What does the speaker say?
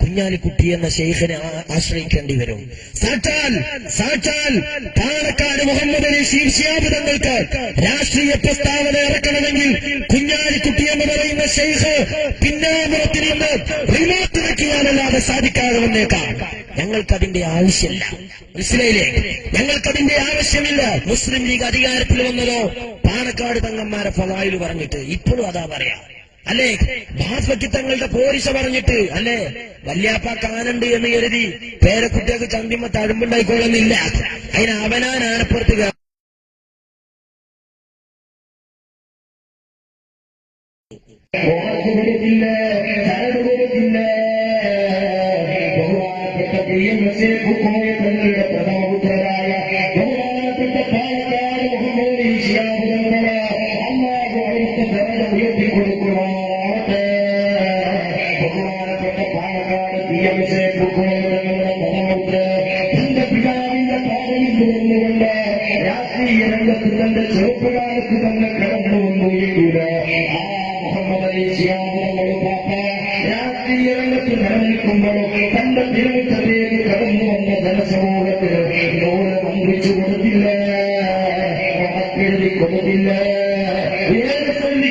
കുഞ്ഞാലിക്കുട്ടി എന്ന ഷെയ്ഖിനെ ആശ്രയിക്കേണ്ടി വരും. സാക്ഷാൽ സാക്ഷാൽ പാലക്കാട് മുഹമ്മദ് അലി ശീർഷ്യാബ് തങ്ങൾക്ക് രാഷ്ട്രീയ പ്രസ്താവന ഇറക്കണമെങ്കിൽ കുഞ്ഞാലിക്കുട്ടി എന്ന് പറയുന്ന ഷെയ്ഖ് പിന്നാമ്പുറത്തിൽ നിന്ന് റിമോട്ട് വയ്ക്കുവാനല്ലാതെ സാധിക്കാതെ വന്നേക്കാം. ഞങ്ങൾക്കതിന്റെ ആവശ്യമില്ല. മനസ്സിലായില്ലേ? ഞങ്ങൾക്കതിന്റെ ആവശ്യമില്ല. മുസ്ലിം ലീഗ് അധികാരത്തിൽ വന്നതോ? പാലക്കാട് തങ്ങന്മാരെ ഫലായിൽ പറഞ്ഞിട്ട് ഇപ്പോഴും അതാ പറയാ. അല്ലേ? തങ്ങളുടെ പോരിശ പറഞ്ഞിട്ട് അല്ലേ? വല്യാപ്പ കാനുണ്ട് എന്ന് കരുതി പേരക്കുട്ടിയൊക്കെ ചന്തിമ തഴുമ്പുണ്ടായിക്കോളുന്നില്ല അതിന് അവനാൻ ആനപ്പുറത്ത് ബഹുമാനപ്പെട്ട പാലക്കാട് മുഹമ്മദ് അള്ളാഹു ബുക്കോയ തങ്ങളുടെ പ്രധാനപുത്ര തന്റെ പിതാവിന്റെ പാതയിൽ തുറന്നുകൊണ്ട് രാഷ്ട്രീയ രംഗത്ത് തന്റെ ചെറുപ്പകാലത്ത് തന്നെ കടന്നു വന്നു എങ്കിൽ ആ മുഹമ്മദ് അലി ശിയാബുദങ്ങൾ പാപ്പ രാഷ്ട്രീയ രംഗത്ത് നിലനിൽക്കുമ്പോഴും തന്റെ തിരുമുറ്റത്തേക്ക് കടന്നു വന്ന ജനസമൂഹത്തിന് ഏത് ചൊല്ലി